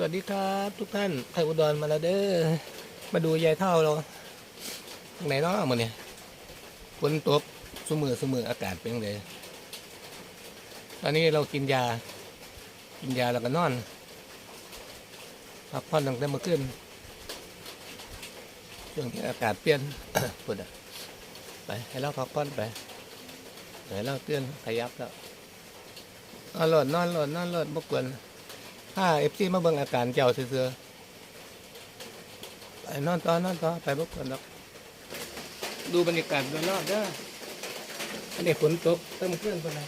สวัสดีครับทุกท่านไทยอุดรมาแล้วเด้อมาดูยายเท่าเราทางไหนเนาะมันเนี่ยฝนตกสมือสมืออากาศเป็นยังไงตอนนี้เรากินยา กินยาแล้วก็นอนพักผ่อนตั้งแต่เมื่อคืนช่วงที่อากาศเปลี่ยนคนอะไปให้เราพักผ่อนไปให้เราเตือนขยับแล้วเอาหลดนอนหลดนอนหลดบกวน ถ้าเอฟซีมาเบิ่งอาการเจ้าเสือๆไปนอนต่อนอนต่อไปบกวนแล้วดูบรรยากาศโดยรอบเด้ออันนี้ฝนตกเติมเครื่องคนไห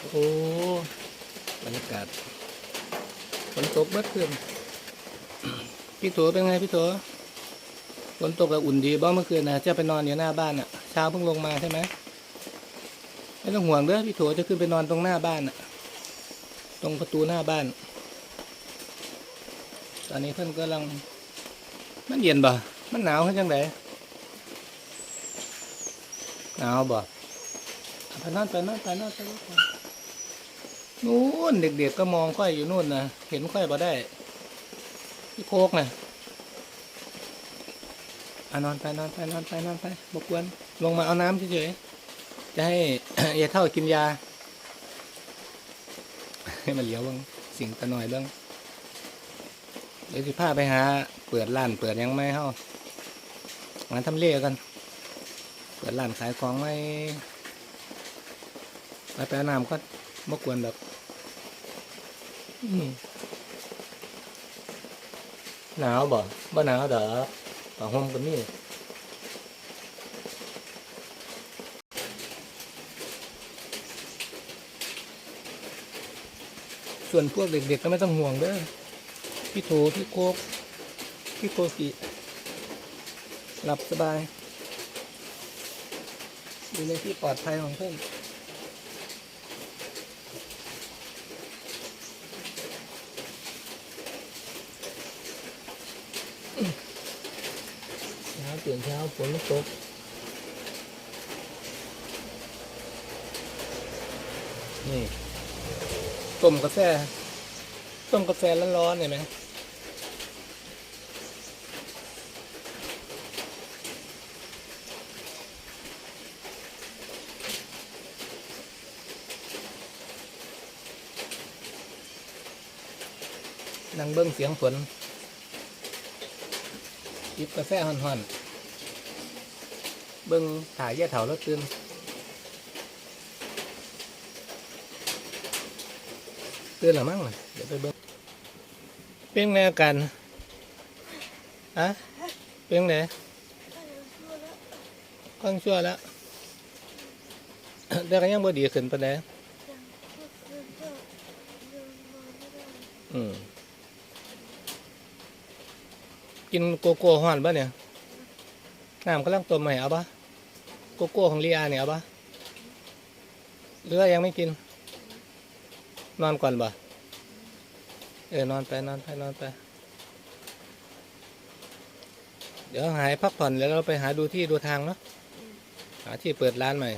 โอ้บรรยากาศฝนตกเบิดขึ้นพี่ตัวเป็นไงพี่ตัวฝนตกแล้วอุ่นดีบ้างเมื่อคืนนะจะไปนอนอยู่หน้าบ้านอะเช้าเพิ่งลงมาใช่ไหมไม่ต้องห่วงเด้อพี่ตัวจะขึ้นไปนอนตรงหน้าบ้านอะ ตรงประตูหน้าบ้าน ตอนนี้เพื่อนกำลัง มันเย็นบ่มันหนาวขึ้นจังไดหนาวบ่ไปนอนไปนอนไปนอนไปนอนไป นู่นเด็กๆก็มองค่อยอยู่นู่นนะเห็นค่อยบ่ได้พี่โคกนะอะนอนไปนอนไปนอนไปนอนไปบกวนลงมาเอาน้ำเฉยๆจะให้ยายเท่ากินยา ให้มันเหลียวบ้างสิ่งตะหน่อยบ้างเดี๋ยวสิพาไปหา เปิดร้านเปิดยังไม่เฮางานทำเล่กัน เปิดร้านขายของไม่ไปแปน้ำก็มกวนแบบ หนาวบ่บ่หนาวเด้อผ้าห่มก็มีส่วนพวกเด็กๆก็ไม่ต้องห่วงเด้อพี่โถพี่โคกพี่โกกิหลับสบายอยู่ในที่ปลอดภัยของเพื่อน เช้าตื่นเช้าฝนตกนี่ต้มกาแฟต้มกาแฟร้อนๆเห็นไหมนั่งเบิ้งเสียงฝน จิบกาแฟห่อนๆเบิ้งถ่ายแย่เถารถตื่นตื่นหรือมั้งล่ะเดี๋ยวไปเบิ้งเป็นไงอาการอะเป็นไงค่อนชั่วแล้วแต่ก็ยังบ่ดีขึ้นปานใดอืม กินโกโก้ฮ้อนปะเนี่ยน้ำกำลังต้มใหม่เอาปะโกโก้ของลีอาเนี่ยเอาปะหรือว่ายังไม่กิน นอนก่อนปะเออนอนไปนอนไปนอนไป เดี๋ยวหายพักผ่อนแล้วเราไปหาดูที่ดูทางเนาะหาที่เปิดร้านใหม่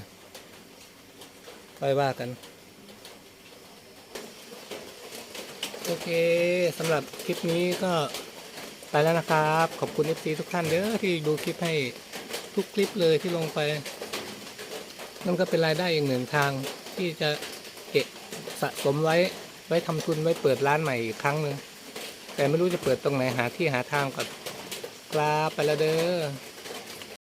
ค่อยว่ากัน โอเคสำหรับคลิปนี้ก็ ไปแล้วนะครับ ขอบคุณ FC ทุกท่านเด้อที่ดูคลิปให้ทุกคลิปเลยที่ลงไป นั่นก็เป็นรายได้อีกหนึ่งทางที่จะเก็บสะสมไว้ไว้ทำทุนไว้เปิดร้านใหม่อีกครั้งหนึ่งแต่ไม่รู้จะเปิดตรงไหนหาที่หาทางก่อนกลาไปแล้วเด้อ